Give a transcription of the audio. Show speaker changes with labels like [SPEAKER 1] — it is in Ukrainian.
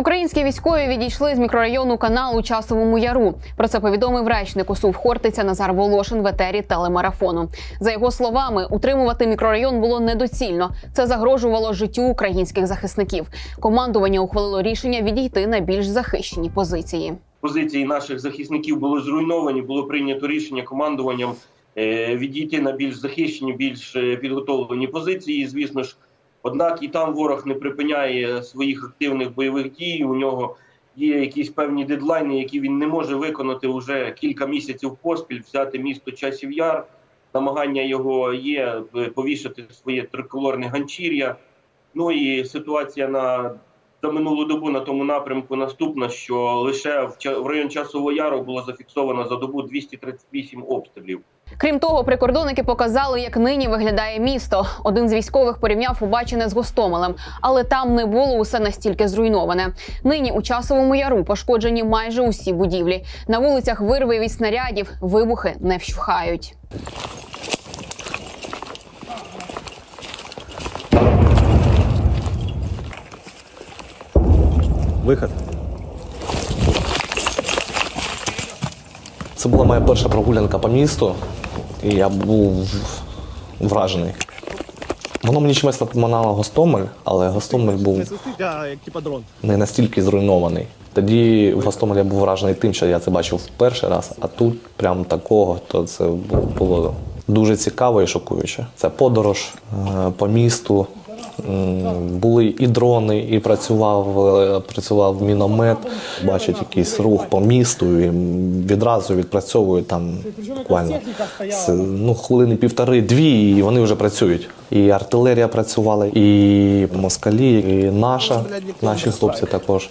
[SPEAKER 1] Українські військові відійшли з мікрорайону канал у часовому яру. Про це повідомив речник УСУВ Хортиця Назар Волошин в етері телемарафону. За його словами, утримувати мікрорайон було недоцільно. Це загрожувало життю українських захисників. Командування ухвалило рішення відійти на більш захищені позиції.
[SPEAKER 2] позиції наших захисників були зруйновані. Було прийнято рішення командуванням е, відійти на більш захищені, більш е, підготовлені позиції. Звісно ж, однак і там ворог не припиняє своїх активних бойових дій. У нього є якісь певні дедлайни, які він не може виконати вже кілька місяців поспіль. Взяти місто часів яр. Намагання його є е, повішати своє триколорне ганчір'я. Ну і ситуація на за минулу добу на тому напрямку наступна, що лише в район часового яру було зафіксовано за добу 238 обстрілів.
[SPEAKER 1] Крім того, прикордонники показали, як нині виглядає місто. Один з військових порівняв побачене з Гостомелем, але там не було усе настільки зруйноване. Нині у часовому яру пошкоджені майже усі будівлі. На вулицях вирви від снарядів, вибухи не вщухають.
[SPEAKER 3] Вихід. Це була моя перша прогулянка по місту, і я був вражений. Воно мені чимось напоминало Гостомель, але Гостомель був не настільки зруйнований. Тоді в Гостомелі я був вражений тим, що я це бачив в перший раз, а тут прям такого, то це було дуже цікаво і шокуюче. Це подорож е, по місту. Були і дрони, і працював, е, працював міномет, бачать якийсь рух по місту, і відразу відпрацьовують там буквально ну, хвилини півтори-дві, і вони вже працюють. І артилерія працювала, і москалі, і наша, наші хлопці також.